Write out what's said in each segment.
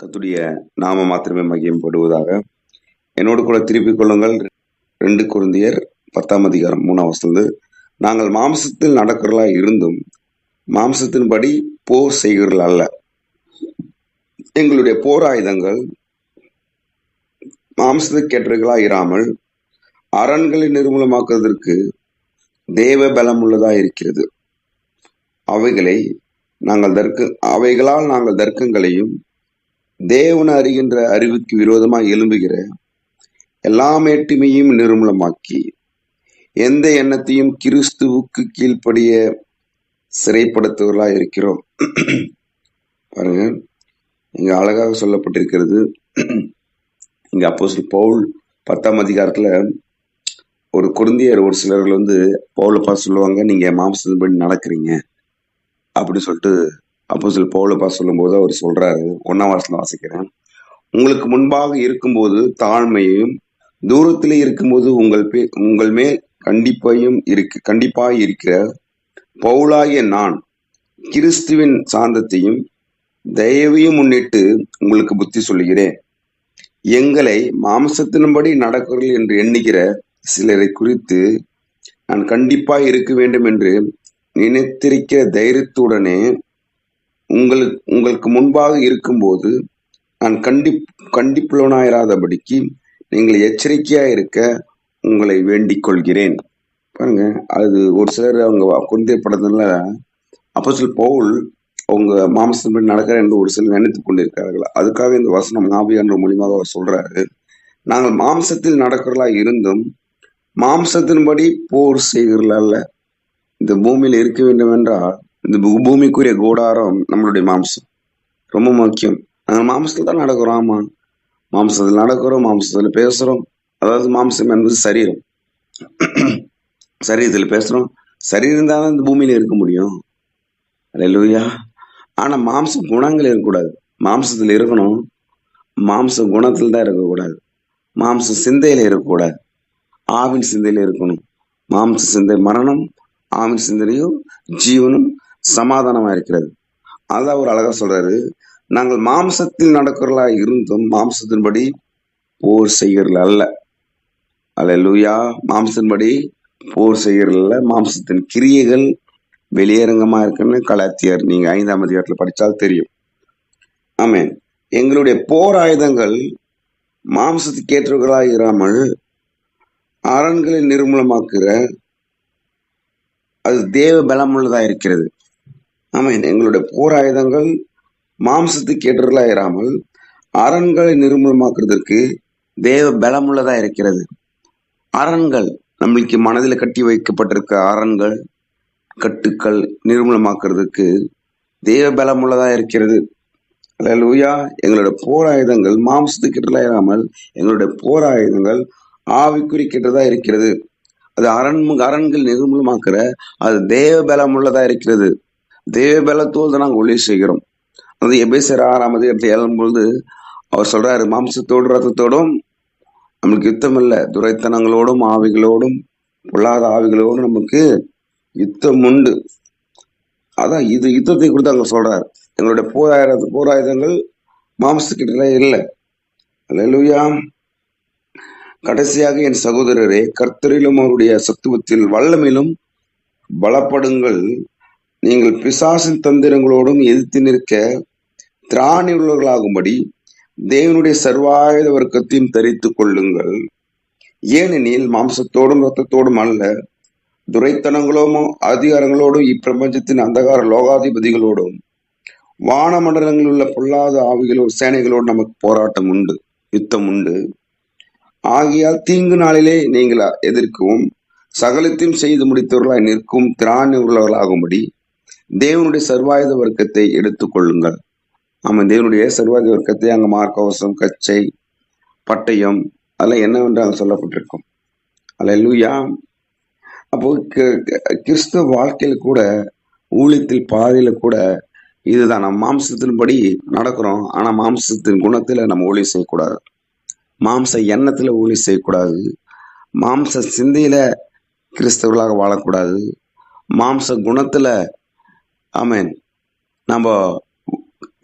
கத்துடைய நாம மாத்திரமே மகிமைப்படுவதாக. என்னோடு கூட திருப்பிக் கொள்ளுங்கள். ரெண்டு குருந்தியர் பத்தாம் அதிகாரம் மூணாம் வசந்து நாங்கள் மாம்சத்தில் நடக்கிறலா இருந்தும் மாம்சத்தின்படி போர் செய்கிறல் அல்ல. எங்களுடைய போர் ஆயுதங்கள் மாம்சத்துக்கேற்றர்களா இராமல் அரண்களை நிர்மூலமாக்குவதற்கு தேவ பலம் உள்ளதா இருக்கிறது. அவைகளை நாங்கள் தர்க்க அவைகளால் நாங்கள் தர்க்கங்களையும் தேவனை அறிகின்ற அறிவுக்கு விரோதமாக எழும்புகிற எல்லா மேட்டுமையும் நிர்மூலமாக்கி எந்த எண்ணத்தையும் கிறிஸ்துவுக்கு கீழ்ப்படிய சிறைப்படுத்துவர்களாக இருக்கிறோம். பாருங்க இங்க அழகாக சொல்லப்பட்டிருக்கிறது. இங்க அப்போ பவுல் பத்தாம் அதிகாரத்துல ஒரு குருந்தியர் ஒரு சிலர்கள் வந்து பவுலை பார்த்து சொல்லுவாங்க நீங்க மாம்சத்தின்படி நடக்கிறீங்க அப்படின்னு சொல்லிட்டு அப்போ சில பவுலை சொல்லும்போது அவர் சொல்றாரு ஒன்னாம் வருஷத்துல வாசிக்கிறேன். உங்களுக்கு முன்பாக இருக்கும்போது தாழ்மையும் தூரத்திலே இருக்கும்போது உங்கள் பே உங்கள் மேல் கண்டிப்பையும் இருக்கு கண்டிப்பாய் இருக்கிற பவுலாகிய நான் கிறிஸ்துவின் சாந்தத்தையும் தயவையும் முன்னிட்டு உங்களுக்கு புத்தி சொல்லுகிறேன். எங்களை மாம்சத்தின்படி நடக்கிறீர்கள் என்று எண்ணுகிற சிலரை குறித்து நான் கண்டிப்பாய் இருக்க வேண்டும் என்று நினைத்திருக்கிற தைரியத்துடனே உங்களுக்கு உங்களுக்கு முன்பாக இருக்கும்போது நான் கண்டி கண்டிப்புலனாயிராதபடிக்கு நீங்கள் எச்சரிக்கையாக இருக்க உங்களை வேண்டிக் கொள்கிறேன். பாருங்க அது ஒரு சிலர் அவங்க குழந்தை படத்துல அப்போ பவுல் அவங்க மாம்சத்தின்படி நடக்கிற என்று ஒரு சிலர் நினைத்து கொண்டிருக்கிறார்கள். அதுக்காக இந்த வசனம் ஆவியான்ற மூலியமாக அவர் சொல்றாரு. நாங்கள் மாம்சத்தில் நடக்கிறலா இருந்தும் மாம்சத்தின்படி போர் செய்கிறல இந்த பூமியில் இருக்க வேண்டும் என்றால் இந்த பூமிக்குரிய கூடாரம் நம்மளுடைய மாம்சம். ரொம்ப முக்கியம். நாங்கள் மாம்சத்தில் தான் நடக்கிறோம். ஆமாம் மாம்சத்தில் நடக்கிறோம் மாம்சத்தில் பேசுகிறோம் அதாவது மாம்சம் என்பது சரீரம். சரீரத்தில் பேசுகிறோம் சரீரம் தான் இந்த பூமியில் இருக்க முடியும். அல்லேலூயா ஆனால் மாம்ச குணங்கள் இருக்கக்கூடாது. மாம்சத்தில் இருக்கணும். மாம்ச குணத்தில் தான் இருக்கக்கூடாது. மாம்ச சிந்தையில் இருக்கக்கூடாது. ஆவின் சிந்தையில் இருக்கணும். மாம்ச சிந்தை மரணம் ஆவின் சிந்தனையும் ஜீவனும் சமாதானமா இருக்கிறது. அதான் அவர் அழகா சொல்றாரு நாங்கள் மாம்சத்தில் நடக்கிறலா இருந்தும் மாம்சத்தின்படி போர் செய்கிறல அல்ல. அல்லேலூயா. மாம்சத்தின்படி போர் செய்கிறல மாம்சத்தின் கிரியைகள் வெளியரங்கமா இருக்குன்னு கலாத்தியார் நீங்க ஐந்தாம் அதிகாரத்தில் படித்தால் தெரியும். ஆமேன். எங்களுடைய போர் ஆயுதங்கள் மாம்சத்துக்கு ஏற்றவர்களா இராமல் அரண்களை நிர்மூலமாக்குற அது தேவ பலமுள்ளதாக இருக்கிறது. ஆமாம் எங்களுடைய போர் ஆயுதங்கள் மாம்சத்துக்கு ஏற்றவர்களா அரண்களை நிர்மூலமாக்குறதற்கு தேவ பலமுள்ளதாக இருக்கிறது. அரண்கள் நம்மளுக்கு மனதில் கட்டி வைக்கப்பட்டிருக்க அரண்கள் கட்டுக்கள் நிர்மூலமாக்குறதுக்கு தேவ பலமுள்ளதாக இருக்கிறது. லூயா எங்களுடைய போர் ஆயுதங்கள் மாம்சத்துக்கு ஏற்றதா எங்களுடைய போர் ஆயுதங்கள் ஆவிக்குறிக்கிட்டதா இருக்கிறது. அது அரண் அரண்கள் நிர்மூலமாக்குற அது தேவ பலமுள்ளதாக இருக்கிறது. தேவ பலத்தோடு தான் நாங்கள் ஒளி செய்கிறோம். அது எபேசர் ஆறாம் அதிகாரத்தை எழும்பொழுது அவர் சொல்றாரு மாம்சத்தோடு ரத்தத்தோடும் நம்மளுக்கு யுத்தம் இல்லை. துரைத்தனங்களோடும் ஆவிகளோடும் பொல்லாத ஆவிகளோடும் நமக்கு யுத்தம் உண்டு. அதான் இது யுத்தத்தை குறித்து அங்கே சொல்றாரு. எங்களுடைய போராய போராயுதங்கள் மாம்சத்துக்கிட்ட இல்லை. அல்லா கடைசியாக என் சகோதரரே கர்த்தரிலும் அவருடைய சத்துவத்தில் வல்லமையிலும் பலப்படுங்கள். நீங்கள் பிசாசின் தந்திரங்களோடும் எதிர்த்து நிற்க திராணி உள்ளவர்களாகும்படி தேவனுடைய சர்வாயுத வர்க்கத்தையும் தரித்து கொள்ளுங்கள். ஏனெனில் மாம்சத்தோடும் ரத்தத்தோடும் அல்ல துரைத்தனங்களோமோ அதிகாரங்களோடும் இப்பிரபஞ்சத்தின் அந்தகார லோகாதிபதிகளோடும் வானமண்டலங்களில் உள்ள பொல்லாத ஆவிகளோடு சேனைகளோடு நமக்கு போராட்டம் உண்டு யுத்தம் உண்டு. ஆகையால் தீங்கு நாளிலே நீங்கள் எதிர்க்கவும் சகலத்தையும் செய்து முடித்தவர்களாய் நிற்கும் திராணி உள்ளவர்களாகும்படி தேவனுடைய சர்வாயுத வர்க்கத்தை எடுத்துக்கொள்ளுங்கள் ஆமாம் தேவனுடைய சர்வாயுத வர்க்கத்தை அங்கே மார்க்கவசம் கச்சை பட்டயம் அதெல்லாம் என்னவென்று அங்க சொல்லப்பட்டிருக்கும். அல்லேலூயா. அப்போ கிறிஸ்தவ வாழ்க்கையில் கூட ஊழியத்தில் பாதையில் கூட இதுதான். நம்ம மாம்சத்தின்படி நடக்கிறோம். ஆனால் மாம்சத்தின் குணத்தில் நம்ம ஊழி செய்யக்கூடாது. மாம்ச எண்ணத்தில் ஊழி செய்யக்கூடாது. மாம்ச சிந்தையில் கிறிஸ்தவர்களாக வாழக்கூடாது. மாம்ச குணத்தில் ஆமேன். நம்ம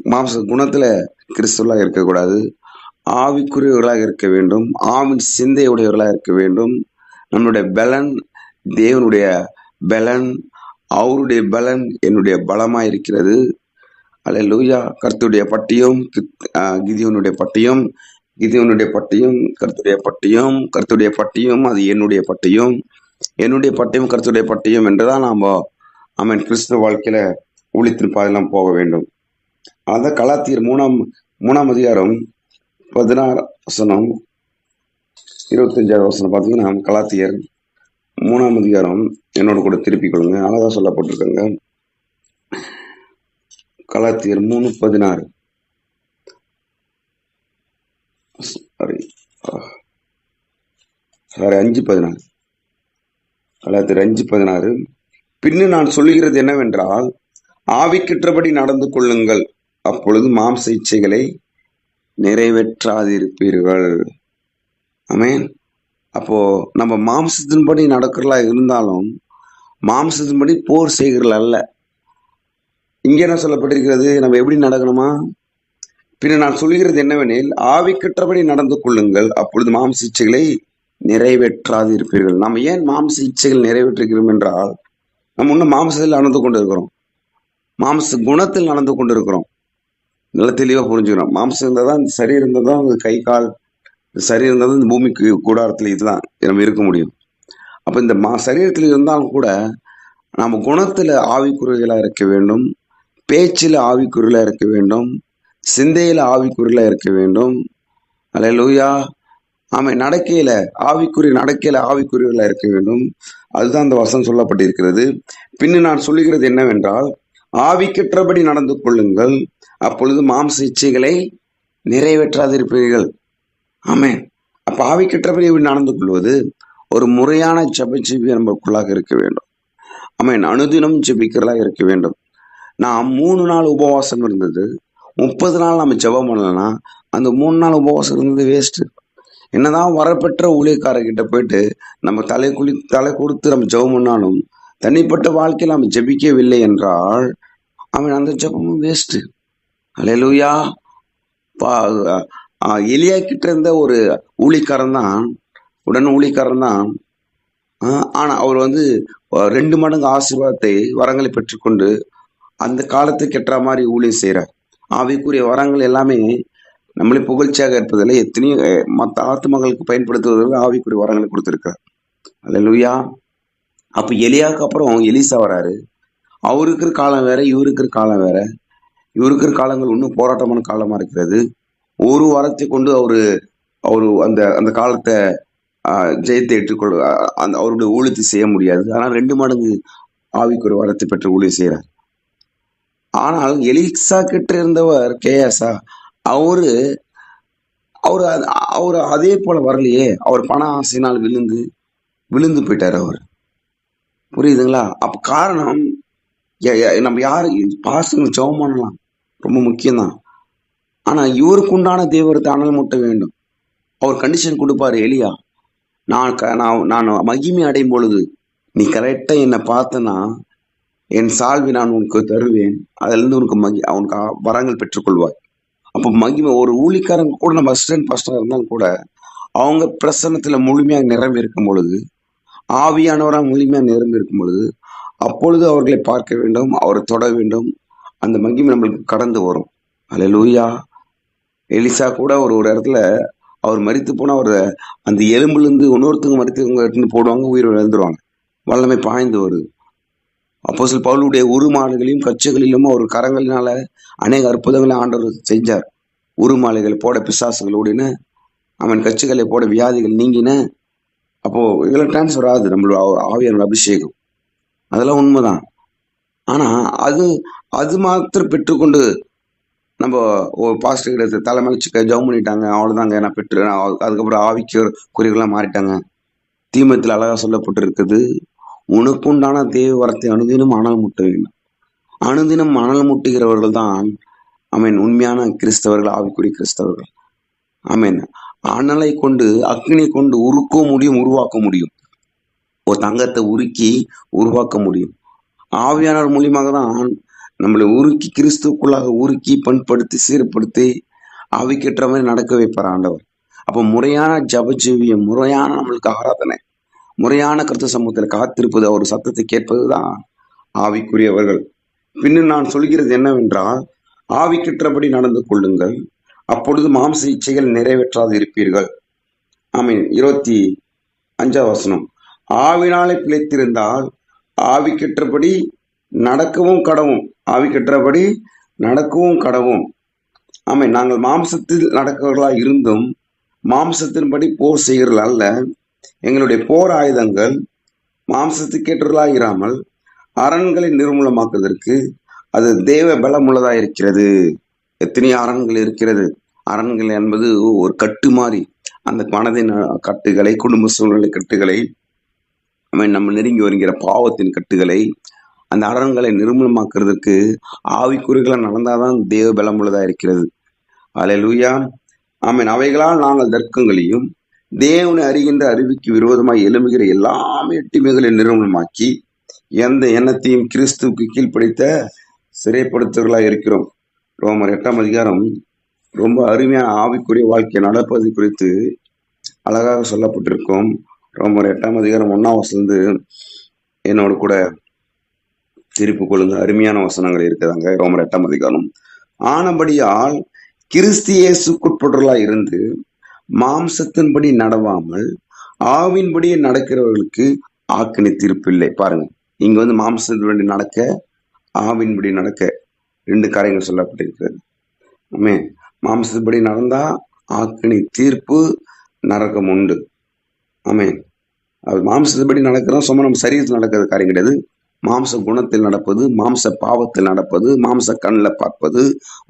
மாம்ச குணத்தில் கிறிஸ்துவலாக இருக்கக்கூடாது. ஆவிக்குரியவர்களாக இருக்க வேண்டும். ஆவின் சிந்தையுடையவர்களாக இருக்க வேண்டும். நம்முடைய பலன் தேவனுடைய பலன் அவருடைய பலன் என்னுடைய பலமாக இருக்கிறது. அல்லேலூயா கருத்துடைய பட்டியும் கிதியோனுடைய பட்டியும் கிதியோனுடைய பட்டியும் கருத்துடைய பட்டியும் கருத்துடைய பட்டியும் அது என்னுடைய பட்டியும். என்னுடைய பட்டியும் கருத்துடைய பட்டியும் என்றுதான் நாம் ஆமென் கிறிஸ்துவ வாழ்க்கையில ஊழித்தின் பாதையெல்லாம் போக வேண்டும். அந்த கலாத்தியர் மூணாம் மூணாம் அதிகாரம் பதினாறு வசனம் இருபத்தஞ்சாவது வசனம் பார்த்தீங்கன்னா கலாத்தியர் மூணாம் அதிகாரம் என்னோட கூட திருப்பிக் கொள்ளுங்க. அழகாக சொல்லப்பட்டிருக்காங்க. கலாத்தியர் மூணு பதினாறு. சாரி சாரி அஞ்சு பதினாறு. கலாத்தியர் அஞ்சு பதினாறு. பின்னு நான் சொல்லுகிறது என்னவென்றால் ஆவிக்கற்றபடி நடந்து கொள்ளுங்கள். அப்பொழுது மாம்ச இச்சைகளை நிறைவேற்றாதிருப்பீர்கள். அமேன் அப்போ நம்ம மாம்சத்தின்படி நடக்கிறலா இருந்தாலும் மாம்சத்தின்படி போர் செய்கிறல அல்ல. இங்க என்ன சொல்லப்பட்டிருக்கிறது? நம்ம எப்படி நடக்கணுமா? பின்ன நான் சொல்கிறது என்னவெனில் ஆவிக்கற்றபடி நடந்து கொள்ளுங்கள். அப்பொழுது மாம்ச இச்சைகளை நிறைவேற்றாது இருப்பீர்கள் நம்ம ஏன் மாம்ச இச்சைகள் நிறைவேற்றுகிறோம் என்றால் நம்ம இன்னும் மாம்சத்தில் நடந்து கொண்டு இருக்கிறோம் மாம்ச குணத்தில் நடந்து கொண்டு இருக்கிறோம் நல்லா தெளிவாக புரிஞ்சுக்கிறோம். மாம்சம் இருந்தால் தான் சரி இருந்தால் தான் கை கால் சரி இருந்தால் தான் இந்த பூமிக்கு கூடாரத்தில் இதுதான் நம்ம இருக்க முடியும். அப்போ இந்த மா சரீரத்தில் இருந்தாலும் கூட நம்ம குணத்தில் ஆவிக்குறிகளாக இருக்க வேண்டும் பேச்சில் ஆவிக்குறிகளாக இருக்க வேண்டும் சிந்தையில் ஆவிக்குறிகளாக இருக்க வேண்டும். அல்ல லூயா ஆமை நடக்கையில் ஆவிக்குறி நடக்கையில் ஆவிக்குறிகளாக இருக்க வேண்டும். அதுதான் அந்த வசனம் சொல்லப்பட்டிருக்கிறது. பின்னு நான் சொல்லுகிறது என்னவென்றால் ஆவிக்கற்றபடி நடந்து கொள்ளுங்கள். அப்பொழுது மாம்ச இச்சைகளை நிறைவேற்றாதிருப்பீர்கள். ஆமேன். அப்ப ஆவிக்கற்றபடி எப்படி நடந்து கொள்வது ஒரு முறையான ஜெபஜீவி நமக்குள்ளாக இருக்க வேண்டும். ஆமேன். அனுதினம் ஜெபிக்கிறதாக இருக்க வேண்டும். நான் மூணு நாள் உபவாசம் இருந்தது. முப்பது நாள் நம்ம ஜெபம் பண்ணலன்னா அந்த மூணு நாள் உபவாசம் இருந்தது வேஸ்ட்டு என்னதான் வரப்பெற்ற ஊழியக்காரர்கிட்ட போயிட்டு நம்ம தலை குளி தலை கொடுத்து நம்ம ஜெபம் பண்ணாலும் தனிப்பட்ட வாழ்க்கையில் அவன் ஜெபிக்கவில்லை என்றால் அவன் அந்த ஜெபமும் வேஸ்ட்டு அலையலூயா எலியா கிட்ட இருந்த ஒரு ஊழிக்காரன் தான் உடன் ஊழிக்காரன் தான். ஆனால் அவர் வந்து ரெண்டு மடங்கு ஆசீர்வாதத்தை வரங்களை பெற்றுக்கொண்டு அந்த காலத்துக்கு கெட்டுற மாதிரி ஊழியம் செய்கிறார் ஆவிக்குரிய வரங்கள் எல்லாமே நம்மளே புகழ்ச்சியாக இருப்பதில்லை எத்தனையோ மற்ற ஆத்துமகளுக்கு பயன்படுத்துவதற்கு ஆவிக்குரிய வரங்களை கொடுத்துருக்கார் அல்லேலூயா அப்போ எலியாவுக்கு அப்புறம் எலிசா வராரு. அவருக்கு இருக்கிற காலம் வேற இவருக்கு இருக்கிற காலம் வேற. இவருக்கு இருக்கிற காலங்கள் இன்னும் போராட்டமான காலமாக இருக்கிறது. ஒரு வாரத்தை கொண்டு அவரு அவரு அந்த அந்த காலத்தை ஜெயத்தை ஏற்றுக்கொள்ள அந்த அவருடைய ஊழியத்தை செய்ய முடியாது. ஆனால் ரெண்டு மடங்கு ஆவிக்கு ஒரு வரத்தை பெற்று ஊழியம் செய்கிறார் ஆனால் எலிசா கிட்ட இருந்தவர் கேஎஸ்ஆ அவரு அவர் அது- அதே போல வரலையே. அவர் பண ஆசையினால் விழுந்து விழுந்து போயிட்டார் அவர். புரியுதுங்களா? அப்ப காரணம் நம்ம யாரு? பாசங்கள் ஜெபம் பண்ணலாம் ரொம்ப முக்கியம்தான். ஆனா இவருக்கு உண்டான தேவரத்தை அனல் மூட்ட வேண்டும். அவர் கண்டிஷன் கொடுப்பாரு எலியா. நான் க- நான் நான் மகிமை அடையும் பொழுது நீ கரெக்டா என்னை பார்த்தனா என் சால்வி நான் உனக்கு தருவேன். அதுலேருந்து உனக்கு மகி அவனுக்கு வரங்கள் பெற்றுக்கொள்வாய். அப்போ மகிமை ஒரு ஊழிக்காரங்க கூட நம்ம அசிஸ்டன்ட் பாஸ்டராக இருந்தாலும் கூட அவங்க பிரசன்னத்தில் முழுமையாக நிரம்பி இருக்கும் பொழுது ஆவியானவராக முழுமையாக நேரம் இருக்கும் பொழுது அப்பொழுது அவர்களை பார்க்க வேண்டும் அவரை தொட வேண்டும். அந்த மகிமை நம்மளுக்கு கடந்து வரும். அல்லேலூயா எலிசா கூட ஒரு ஒரு இடத்துல அவர் மறித்து போனால் அவர் அந்த எலும்புலேருந்து இன்னொருத்தவங்க மறித்துவங்க போடுவாங்க உயிர் இழந்துருவாங்க வல்லமை பாய்ந்து வருது. அப்போ சில பவுலுடைய உருமாலைகளையும் கச்சுகளிலும் அவர் கரங்களினால அநேக அற்புதங்களை ஆண்டவர் செஞ்சார். உருமாலைகளை போட பிசாசுகளோடின அவன் கச்சுகளை போட வியாதிகள் நீங்கின அப்போது இதில் டிரான்ஸ்ஃபர் ஆகுது. நம்மளோட ஆவியானோட அபிஷேகம். அதெல்லாம் உண்மைதான். ஆனால் அது அது மாத்திரம் பெற்றுக்கொண்டு நம்ம ஒரு பாஸ்டர் கிட்ட தலைமலைச்சு ஜவு பண்ணிட்டாங்க அவ்வளோதாங்க நான் பெற்று அதுக்கப்புறம் ஆவிக்கு குறிகளாக மாறிட்டாங்க. தீமத்தில் அழகா சொல்லப்பட்டிருக்குது உனக்குண்டான தேவ வரத்தை அனுதினம் அனல் முட்ட வேண்டும். அனுதினம் அனல் முட்டுகிறவர்கள் தான் ஐ மீன் உண்மையான கிறிஸ்தவர்கள் ஆவிக்குடி கிறிஸ்தவர்கள். ஆமென். அனலை கொண்டு அக்னியை கொண்டு உருக்க முடியும் உருவாக்க முடியும். ஒரு தங்கத்தை உருக்கி உருவாக்க முடியும். ஆவியானவர் மூலியமாக தான் நம்மளை உருக்கி கிறிஸ்துக்குள்ளாக உருக்கி பண்படுத்தி சீர்படுத்தி ஆவிக்கேற்ற மாதிரி நடக்க வைப்பார் ஆண்டவர். அப்போ முறையான ஜபஜீவியம் முறையான நம்மளுக்கு ஆராதனை முறையான கருத்து சமூகத்தில் காத்திருப்பது அவர் சத்தத்தை கேட்பது தான் ஆவிக்குரியவர்கள். பின்னும் நான் சொல்கிறது என்னவென்றால் ஆவிக்கற்றபடி நடந்து கொள்ளுங்கள். அப்பொழுது மாம்ச இச்சைகள் நிறைவேற்றாது இருப்பீர்கள். ஆமீன். இருபத்தி அஞ்சாம் வசனம். ஆவினாலே பிழைத்திருந்தால் ஆவிக்கற்றபடி நடக்கவும் கடவும். ஆவிக்கற்றபடி நடக்கவும் கடவும். ஆமை நாங்கள் மாம்சத்தில் நடக்கிறவர்களாக இருந்தும் மாம்சத்தின்படி போர் செய்கிறவர்கள் அல்ல. எங்களுடைய போர் ஆயுதங்கள் மாம்சத்துக்கேற்றவர்களாக இராமல் அரண்களை நிர்மூலமாக்குவதற்கு அது தேவ பலமுள்ளதாக இருக்கிறது எத்தனையோ அரண்கள் இருக்கிறது? அரண்கள் என்பது ஒரு கட்டு மாதிரி. அந்த மனதின் கட்டுகளை குடும்ப சூழ்நிலை கட்டுகளை நம்ம நெருங்கி வருகிற பாவத்தின் கட்டுகளை அந்த அரண்களை நிர்மூலமாக்குறதுக்கு ஆவிக்குறிகளை நடந்தாதான் தேவ பலமுள்ளதா இருக்கிறது. அலையலூயா ஆமீன் அவைகளால் நாங்கள் தர்க்கங்களையும் தேவனை அறிகின்ற அறிவிக்கு விரோதமாய் எழும்புகிற எல்லாமே எட்டுமைகளை நிர்மூலமாக்கி எந்த எண்ணத்தையும் கிறிஸ்துவுக்கு கீழ்ப்படித்த சிறைப்படுத்துகளாக இருக்கிறோம். ரோமர் எட்டாம் அதிகாரம் ரொம்ப அருமையான ஆவிக்குரிய வாழ்க்கை நடப்பது குறித்து அழகாக சொல்லப்பட்டிருக்கும். ரோமர் எட்டாம் அதிகாரம் ஒன்றாம் வசந்து என்னோட கூட திருப்பு கொள்ளுங்க. அருமையான வசனங்கள் இருக்குதாங்க ரோமர் எட்டாம் அதிகாரம். ஆனபடியால் கிறிஸ்தியேசுக்குட்பட்டுள்ளா இருந்து மாம்சத்தின்படி நடவாமல் ஆவின்படி நடக்கிறவர்களுக்கு ஆக்கினி தீர்ப்பு இல்லை. பாருங்க. இங்க வந்து மாம்சத்தின்படி நடக்க ஆவின்படி நடக்க ரெண்டு காரியங்கள் சொல்லப்பட்டிருக்கிறது. ஆமே மாம்சத்துப்படி நடந்தா ஆக்கினி தீர்ப்பு நரகம் உண்டு. ஆமே அது மாம்சத்துப்படி நடக்கிறோம் சும்மா நம்ம சரீரத்தில் நடக்கிற காரியம் கிடையாது. மாம்ச குணத்தில் நடப்பது மாம்ச பாவத்தில் நடப்பது மாம்ச கண்ணில் பார்ப்பது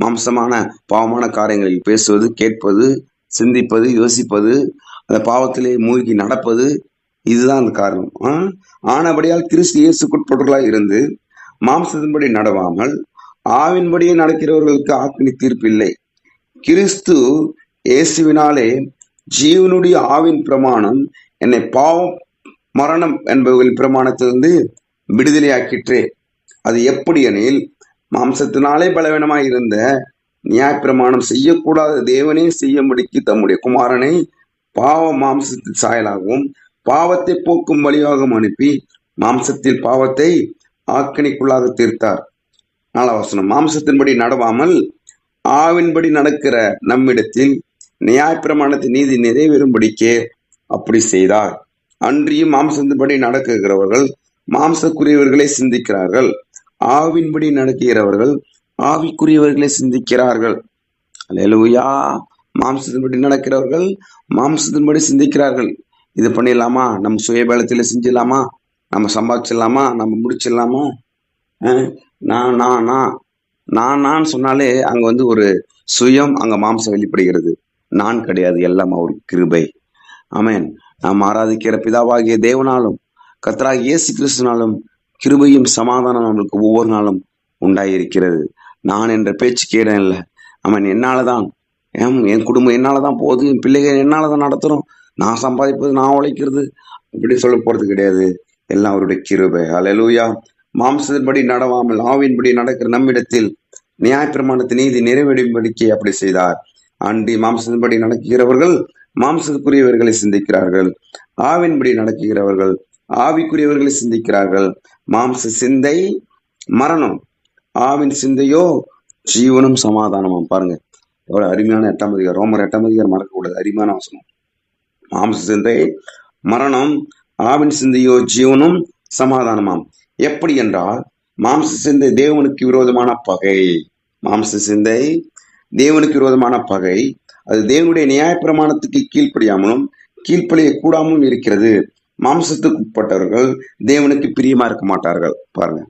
மாம்சமான பாவமான காரியங்களில் பேசுவது கேட்பது சிந்திப்பது யோசிப்பது அந்த பாவத்திலே மூழ்கி நடப்பது இதுதான் அந்த காரணம். ஆனபடியால் கிறிஸ்து இயேசுக்குட்பட்டவர்களாய் இருந்து மாம்சத்தின்படி நடவாமல் ஆவின்படியே நடக்கிறவர்களுக்கு ஆக்கினி தீர்ப்பு இல்லை. கிறிஸ்து இயேசுவினாலே ஜீவனுடைய ஆவின் பிரமாணம் என்னை பாவம் மரணம் என்பவர்களின் பிரமாணத்திலிருந்து விடுதலையாக்கிற்றே. அது எப்படி எனில் மாம்சத்தினாலே பலவீனமாய் இருந்த நியாயப்பிரமாணம் செய்யக்கூடாத தேவனே செய்யும்படிக்கு தம்முடைய குமாரனை பாவ மாம்சத்தின் சாயலாகவும் பாவத்தை போக்கும் வழியாகவும் அனுப்பி மாம்சத்தில் பாவத்தை ஆக்கணிக்குள்ளாக தீர்த்தார். நாலாம் வசனம் மாம்சத்தின்படி நடவாமல் ஆவின்படி நடக்கிற நம்மிடத்தில் நியாயப்பிரமாணத்தின் நீதி நிறைவேறும்படிக்கே அப்படி செய்தார். அன்றியும் மாம்சத்தின்படி நடக்குகிறவர்கள் மாம்சக்குரியவர்களை சிந்திக்கிறார்கள். ஆவின்படி நடக்கிறவர்கள் ஆவிக்குரியவர்களை சிந்திக்கிறார்கள். அல்லேலூயா! மாம்சத்தின்படி நடக்கிறவர்கள் மாம்சத்தின்படி சிந்திக்கிறார்கள். இது பண்ணிடலாமா? நம்ம சுயபலத்தில் செஞ்சிடலாமா? நம்ம சம்பாதிச்சிடலாமா? நம்ம முடிச்சிடலாமா? நான் நான் நான் நான் நான் சொன்னாலே அங்கே வந்து ஒரு சுயம் அங்கே மாம்சம் வெளிப்படுகிறது. நான் கிடையாது எல்லாம் அவர் கிருபை. ஆமேன். நாம் ஆராதிக்கிற பிதாவாகிய தேவனாலும் கர்த்தராகிய இயேசு கிறிஸ்துனாலும் கிருபையும் சமாதானம் நம்மளுக்கு ஒவ்வொரு நாளும் உண்டாயிருக்கிறது. நான் என்ற பேச்சு கேடன் இல்லை. அவன் என்னாலதான்? என் என் குடும்பம் என்னால் தான் போகுது? என் பிள்ளைகள் என்னாலதான் நடத்துகிறோம் நான் சம்பாதிப்பது நான் உழைக்கிறது? அப்படி சொல்ல போகிறது கிடையாது. எல்லாம் அவருடைய கிருபை. அல்லேலூயா மாம்சத்தின்படி நடவாமல் ஆவின்படி நடக்கிற நம்மிடத்தில் நியாயப்பிரமாணத்தின் நீதி நிறைவேறும்படிக்கு அப்படி செய்தார். அன்றி மாம்சத்தின்படி நடக்கிறவர்கள் மாம்சத்துக்குரியவர்களை சிந்திக்கிறார்கள். ஆவின்படி நடக்குகிறவர்கள் ஆவிக்குரியவர்களை சிந்திக்கிறார்கள். மாம்ச சிந்தை மரணம் ஆவின் சிந்தையோ ஜீவனும் சமாதானமும். பாருங்க எவ்வளவு அருமையான எட்டாம் அதிகாரம் ரோமர் எட்டாம் அதிகாரம் மறக்கக்கூடாது அருமையான வசனம். மாம்ச சிந்தை மரணம் ஆவின் சிந்தையோ ஜீவனும் சமாதானமாம். எப்படி என்றால் மாம்ச சிந்தை தேவனுக்கு விரோதமான பகை. மாம்ச சிந்தை தேவனுக்கு விரோதமான பகை. அது தேவனுடைய நியாயப்பிரமாணத்துக்கு கீழ்ப்படியாமலும் கீழ்ப்படிய கூடாமலும் இருக்கிறது. மாம்சத்துக்கு உட்பட்டவர்கள் தேவனுக்கு பிரியமா இருக்க மாட்டார்கள். பாருங்க.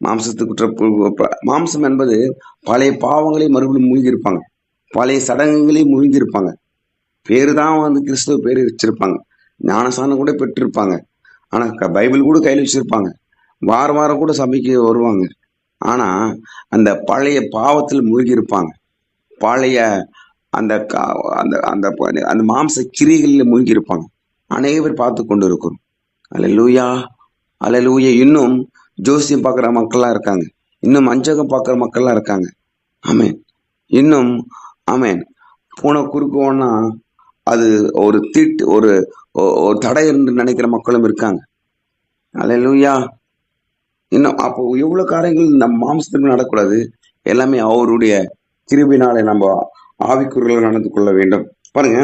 மாம்சத்துக்கு மாம்சம் என்பது பழைய பாவங்களை மறுபடியும் மூழ்கியிருப்பாங்க பழைய சடங்குகளையும் மூழ்கியிருப்பாங்க பேரு தான் வந்து கிறிஸ்துவ பேர் வச்சிருப்பாங்க. ஞானசானம் கூட பெற்றிருப்பாங்க. ஆனா பைபிள் கூட கையில் வச்சிருப்பாங்க. வாரம் வாரம் கூட சபைக்கு வருவாங்க. ஆனால் அந்த பழைய பாவத்தில் மூழ்கி இருப்பாங்க பழைய அந்த கா- அந்த அந்த அந்த மாம்ச கிரிகளில் மூழ்கி இருப்பாங்க அனைவர் பார்த்து கொண்டு இருக்கிறோம் அல்லேலூயா. லூயா இன்னும் ஜோசியம் பார்க்குற மக்கள்லாம் இருக்காங்க. இன்னும் அஞ்சகம் பார்க்குற மக்கள்லாம் இருக்காங்க. ஆமேன். இன்னும் ஆமேன். பூனை குறுக்குவோன்னா அது ஒரு தீட்டு ஒரு ஒரு தடை என்று நினைக்கிற மக்களும் இருக்காங்க. அல்லேலூயா. இன்னும் அப்போ எவ்வளவு காரியங்கள் நம்ம மாம்சத்துக்கு நடக்கூடாது? எல்லாமே அவருடைய கிருபினாலே நம்ம ஆவிக்குறியில் நடந்து கொள்ள வேண்டும். பாருங்க.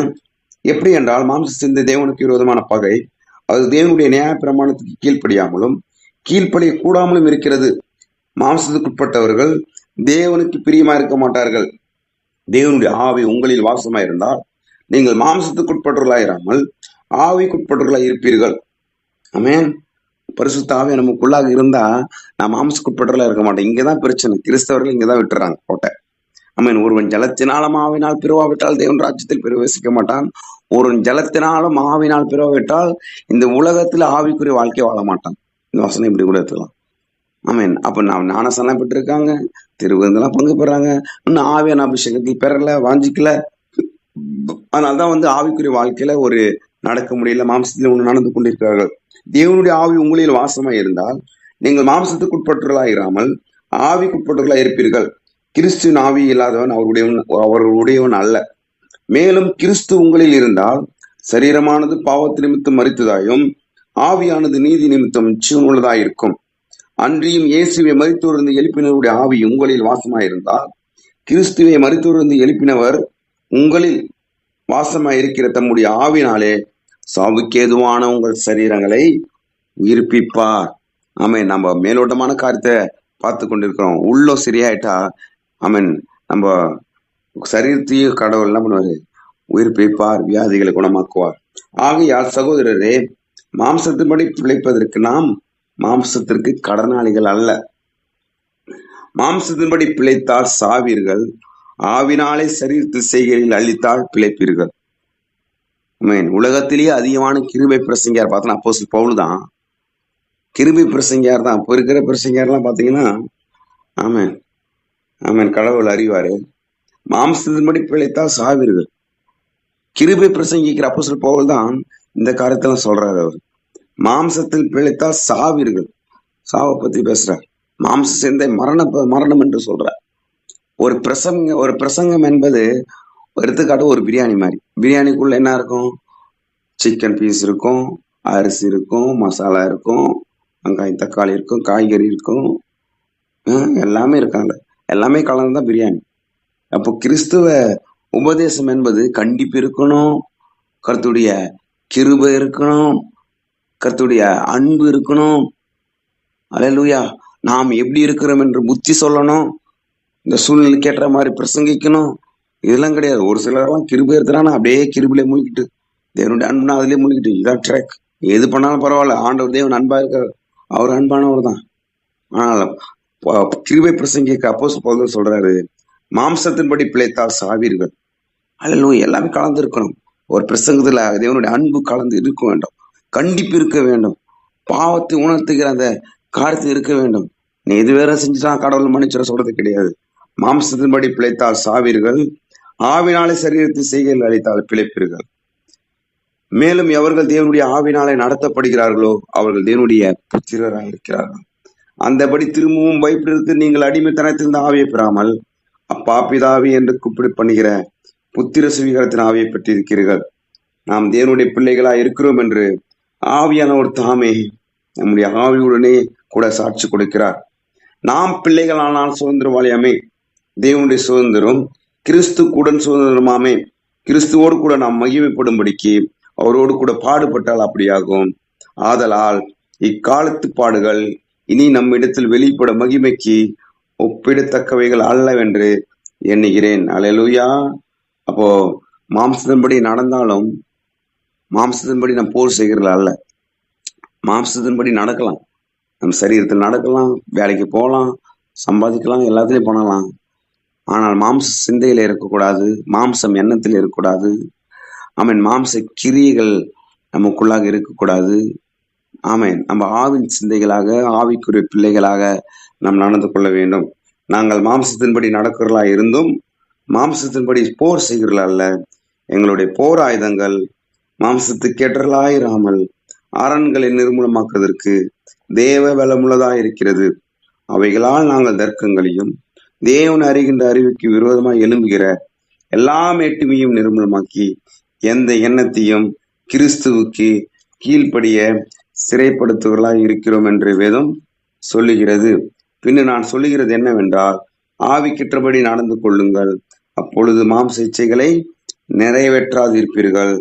எப்படி என்றால் மாம்ச சிந்தை தேவனுக்கு விரோதமான பகை அது தேவனுடைய நியாய பிரமாணத்துக்கு கீழ்ப்படியாமலும் கீழ்ப்படிய கூடாமலும் இருக்கிறது. மாம்சத்துக்குட்பட்டவர்கள் தேவனுக்கு பிரியமா இருக்க மாட்டார்கள். தேவனுடைய ஆவி உங்களில் வாசமாய் இருந்தால் நீங்கள் மாம்சத்துக்குட்பட்டவர்களாயிராமல் ஆவிக்குட்பட்டவர்களாய் இருப்பீர்கள். அமேன் பரிசுத்தாவே நமக்குள்ளாக இருந்தா நான் மாம்சக்குட்பட்டவர்களா இருக்க மாட்டேன். இங்கதான் பிரச்சனை. கிறிஸ்தவர்கள் இங்கதான் விட்டுறாங்க கோட்டை. ஆமென். ஒருவன் ஜலத்தினாலும் ஆவினால் பிறவாவிட்டால் தேவன் ராஜ்யத்தில் பிரவேசிக்க மாட்டான். ஒருவன் ஜலத்தினாலும் ஆவினால் பிறவாவிட்டால் இந்த உலகத்துல ஆவிக்குரிய வாழ்க்கை வாழ மாட்டான். இந்த வசனம் இப்படி கூட எடுத்துக்கலாம். ஆமீன். அப்ப நான் ஞானசனம் பெற்றிருக்காங்க. திருவிருந்தெல்லாம் பங்கு பெறாங்க. இன்னும் ஆவியான அபிஷேகத்தில் பெறல வாஞ்சிக்கல. அதனாலதான் வந்து ஆவிக்குரிய வாழ்க்கையில ஒரு நடக்க முடியல. மாம்சத்தில் ஒன்று நடந்து கொண்டிருக்கிறார்கள். தேவனுடைய ஆவி உங்களில் வாசமாய் இருந்தால் நீங்கள் மாம்சத்துக்குட்பட்டவர்களாக இராமல் ஆவிக்குட்பட்டவர்களா இருப்பீர்கள். கிறிஸ்துவின் ஆவி இல்லாதவன் அவருடையவன் அவர்களுடையவன் அல்ல. மேலும் கிறிஸ்து உங்களில் இருந்தால் சரீரமானது பாவத்து நிமித்தம் மறித்ததாயும் ஆவியானது நீதி நிமித்தம் உள்ளதாயிருக்கும் அன்றியும் இயேசுவை மறித்தோர்ந்து எழுப்பினருடைய ஆவி உங்களில் வாசமாயிருந்தால் கிறிஸ்துவை மறித்தோர்ந்து எழுப்பினவர் உங்களில் வாசமாயிருக்கிற தம்முடைய ஆவினாலே சாவுக்கேதுவான உங்கள் சரீரங்களை உயிர்ப்பிப்பார். ஆமே நம்ம மேலோட்டமான காரியத்தை பார்த்து கொண்டிருக்கிறோம். உள்ளம் சரியாயிட்டா ஆமீன் நம்ம சரீரத்தையும் கடவுள் என்ன பண்ணுவாரு? உயிர்ப்பிப்பார் வியாதிகளை குணமாக்குவார். ஆகையால் சகோதரரே மாம்சத்தின்படி பிழைப்பதற்கு நாம் மாம்சத்திற்கு கடனாளிகள் அல்ல. மாம்சத்தின்படி பிழைத்தால் சாவீர்கள். ஆவினாலே சரீரத்து செய்கையில் அழித்தால் பிழைப்பீர்கள். மீன் உலகத்திலேயே அதிகமான கிருபை பிரசங்கியார் பார்த்தோன்னா அப்போ பவுல் தான். கிருபை பிரசங்கியார் தான். இப்போ இருக்கிற பிரசங்கியார்லாம் பார்த்தீங்கன்னா ஆமேன். ஆமேன் கடவுள் அறிவாரு. மாம்சத்தின்படி பிழைத்தால் சாவீர்கள். கிருபை பிரசங்கிக்கிற அப்போ பவுல் தான் இந்த காரியத்தெல்லாம் சொல்றாரு அவர். மாம்சத்தில் பிழைத்தால் சாவீர்கள். சாவை பற்றி பேசுறார். மாம்ச சேர்ந்த மரண மரணம் என்று சொல்றார். ஒரு பிரசங்க ஒரு பிரசங்கம் என்பது எடுத்துக்காட்டு ஒரு பிரியாணி மாதிரி. பிரியாணிக்குள்ள என்ன இருக்கும்? சிக்கன் பீஸ் இருக்கும் அரிசி இருக்கும் மசாலா இருக்கும் வெங்காயம் தக்காளி இருக்கும் காய்கறி இருக்கும். எல்லாமே இருக்காங்க. எல்லாமே கலந்துதான் பிரியாணி. அப்போ கிறிஸ்துவ உபதேசம் என்பது கண்டிப்பு இருக்கணும் கருத்துடைய கிருபை இருக்கணும் கருத்துடைய அன்பு இருக்கணும். அல்லேலூயா நாம் எப்படி இருக்கிறோம் என்று புத்தி சொல்லணும். இந்த சூழ்நிலைக்கு ஏற்ற மாதிரி பிரசங்கிக்கணும். இதெல்லாம் கிடையாது. ஒரு சிலரெல்லாம் கிருபி எடுத்துறானா அப்படியே கிருபிலே மூழ்கிட்டு தேவனுடைய அன்புனா அதுலேயே மூழ்கிட்டு இதான் ட்ராக் எது பண்ணாலும் பரவாயில்ல. ஆண்டவர் தேவன் அன்பா இருக்கார். அவர் அன்பானவர் தான். ஆனால் கிருபை பிரசங்கிக்கு அப்போ பவுல் சொல்றாரு மாம்சத்தின்படி பிழைத்தால் சாவீர்கள். அதில் எல்லாமே கலந்து இருக்கணும் ஒரு பிரசங்கத்தில் தேவனுடைய அன்பு கலந்து இருக்க வேண்டும். கண்டிப்பு இருக்க வேண்டும். பாவத்தை உணர்த்துகிற அந்த காரியத்தை இருக்க வேண்டும். நீ இது வேற செஞ்சுட்டா கடவுள் மன்னிச்சிட சொல்றது கிடையாது. மாம்சத்தின்படி பிழைத்தால் சாவீர்கள். ஆவினாலே சரீரத்தை செய்கைகள் அளித்தால் பிழைப்பீர்கள் மேலும் எவர்கள் தேவனுடைய ஆவினாலே நடத்தப்படுகிறார்களோ அவர்கள் தேவனுடைய புத்திரராக இருக்கிறார்கள். அந்தபடி திரும்பவும் பயப்படுத்து நீங்கள் அடிமைத்தனத்திலிருந்து ஆவியை பெறாமல் அப்பா பிதாவி என்று கூப்பிடு பண்ணுகிற புத்திர சுவீகரத்தின் ஆவியை பெற்றிருக்கிறீர்கள் நாம் தேவனுடைய பிள்ளைகளா இருக்கிறோம் என்று ஆவியானவர் தாமே நம்முடைய ஆவியுடனே கூட சாட்சி கொடுக்கிறார். நாம் பிள்ளைகளானால் சுதந்திரவாளியாமே தேவனுடைய சுதந்திரம் கிறிஸ்து கூட சுதந்திரமாமே. கிறிஸ்துவோடு கூட நாம் மகிமைப்படும்படிக்கு அவரோடு கூட பாடுபட்டால் அப்படியாகும். ஆதலால் இக்காலத்து பாடுகள் இனி நம்மிடத்தில் வெளிப்பட மகிமைக்கு ஒப்பிடத்தக்கவைகள் அல்லவென்று எண்ணுகிறேன். அலையலூயா அப்போ மாம்சத்தின்படி நடந்தாலும் மாம்சத்தின்படி நாம் போர் செய்கிறது அல்ல. மாம்சத்தின்படி நடக்கலாம். நம்ம சரீரத்தில் நடக்கலாம் வேலைக்கு போகலாம் சம்பாதிக்கலாம் எல்லாத்துலேயும் பண்ணலாம். ஆனால் மாம்ச சிந்தையில் இருக்கக்கூடாது மாம்சம் எண்ணத்தில் இருக்கக்கூடாது. ஆமென். மாம்ச கிரியைகள் நமக்குள்ளாக இருக்கக்கூடாது. ஆமேன். நம்ம ஆவின் சிந்தைகளாக ஆவிக்குரிய பிள்ளைகளாக நாம் நடந்து கொள்ள வேண்டும். நாங்கள் மாம்சத்தின்படி நடக்கிறலா இருந்தும் மாம்சத்தின்படி போர் செய்கிறலா அல்ல. எங்களுடைய போர் ஆயுதங்கள் மாம்சத்துக்கேற்றலாயிராமல் அரண்களை நிர்மூலமாக்குவதற்கு தேவ பலமுள்ளதாக இருக்கிறது. அவைகளால் நாங்கள் தர்க்கங்களையும் தேவன் அறிகின்ற அறிவுக்கு விரோதமாக எழும்புகிற எல்லா மேட்டுமையும் நிர்மூலமாக்கி எந்த எண்ணத்தையும் கிறிஸ்துவுக்கு கீழ்ப்படிய சிறைப்படுத்துவர்களாய் இருக்கிறோம் என்று வேதம் சொல்லுகிறது. பின்னு நான் சொல்லுகிறது என்னவென்றால் ஆவிக்கிற்றபடி நடந்து கொள்ளுங்கள். அப்பொழுது மாம்ச இச்சைகளை நிறைவேற்றாதிருப்பீர்கள்.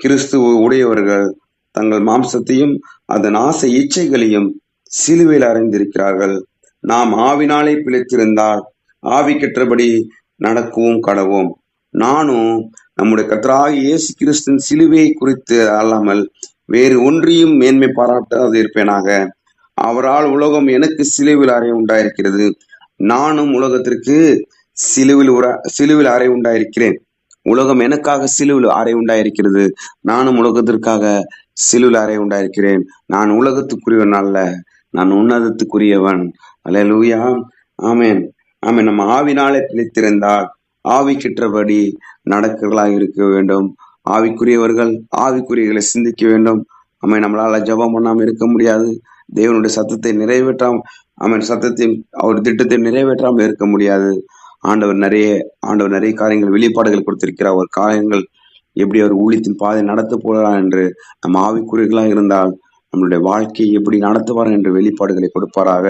கிறிஸ்துவ உடையவர்கள் தங்கள் மாம்சத்தையும் அதன் ஆசை இச்சைகளையும் சிலுவையில் அறைந்திருக்கிறார்கள். நாம் ஆவினாலே பிழைத்திருந்தால் ஆவிக்கற்றபடி நடக்கவும் கடவோம் நானும் நம்முடைய கத்தராக இயேசு கிறிஸ்தன் சிலுவை குறித்து அல்லாமல் வேறு ஒன்றையும் மேன்மை பாராட்டாது இருப்பேனாக. அவரால் உலகம் எனக்கு சிலுவில் அறை உண்டாயிருக்கிறது. நானும் உலகத்திற்கு சிலுவில் உர சிலுவில் அறை உண்டாயிருக்கிறேன். உலகம் எனக்காக சிலுவில் அறை உண்டாயிருக்கிறது. நானும் உலகத்திற்காக சிலுவில் அறை உண்டாயிருக்கிறேன். நான் உலகத்துக்குரியவன் அல்ல. நான் உன்னதத்துக்குரியவன். அல்லேலூயா ஆமேன் ஆமென் நம்ம ஆவினாலே பிழைத்திருந்தால் ஆவிக்கிற்றபடி நடக்கிறவர்களாக இருக்க வேண்டும். ஆவிக்குரியவர்கள் ஆவிக்குரியர்களை சிந்திக்க வேண்டும். ஆமென் நம்மளால் ஜெபம் பண்ணாமல் இருக்க முடியாது. தேவனுடைய சத்தத்தை நிறைவேற்றாம அவன் சத்தத்தை அவர் திட்டத்தை நிறைவேற்றாமல் இருக்க முடியாது. ஆண்டவர் நிறைய ஆண்டவர் நிறைய காரியங்கள் வெளிப்பாடுகள் கொடுத்திருக்கிறார். அவர் காரியங்கள் எப்படி அவர் ஊழியத்தின் பாதை நடத்த போகிறார் என்று நம்ம ஆவிக்குறிகளாக இருந்தால் நம்மளுடைய வாழ்க்கையை எப்படி நடத்துவார் என்று வெளிப்பாடுகளை கொடுப்பாராக.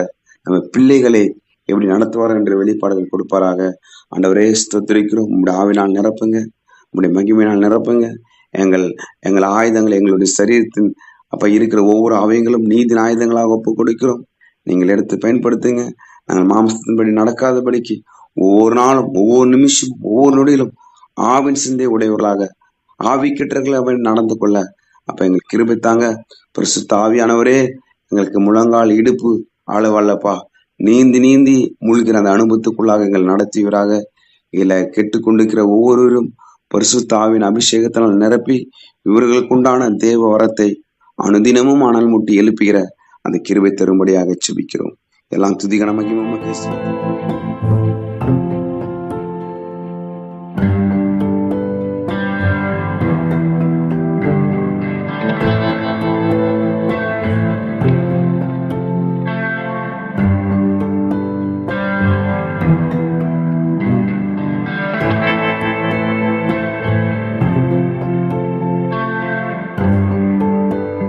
நம்ம பிள்ளைகளை எப்படி நடத்துவார் என்ற வெளிப்பாடுகள் கொடுப்பாராக. ஆண்டவரே ஸ்தோத்திரிக்கிறோம். உங்களுடைய ஆவினால் நிரப்புங்க. உங்களுடைய மகிமையினால் நிரப்புங்க. எங்கள் எங்கள் ஆயுதங்கள் எங்களுடைய சரீரத்தின் அப்ப இருக்கிற ஒவ்வொரு அவயங்களும் நீதி ஆயுதங்களாக ஒப்பு கொடுக்கிறோம். நீங்கள் எடுத்து பயன்படுத்துங்க. நாங்கள் மாம்சத்தின்படி நடக்காதபடிக்கு ஒவ்வொரு நாளும் ஒவ்வொரு நிமிஷம் ஒவ்வொரு நொடியிலும் ஆவின் சிந்தை உடையவர்களாக ஆவி கிட்டர்களை நடந்து கொள்ள. அப்ப எங்களுக்கு கிருபை தாங்க. ஆவியானவரே எங்களுக்கு முழங்கால் இடுப்பு ஆளவல்லப்பா. நீந்தி நீந்தி மூழ்கிற அந்த அனுபவத்துக்குள்ளாக எங்கள் நடத்தியவராக இதில் கேட்டுக்கொண்டிருக்கிற ஒவ்வொருவரும் பரிசுத்த தாவின் அபிஷேகத்தினால் நிரப்பி இவர்களுக்குண்டான தேவ வரத்தை அனுதினமும் அனல் முட்டி எழுப்புகிற அந்த கிருபை தரும்படியாக செபிக்கிறோம். எல்லாம் துதிகன மகிமை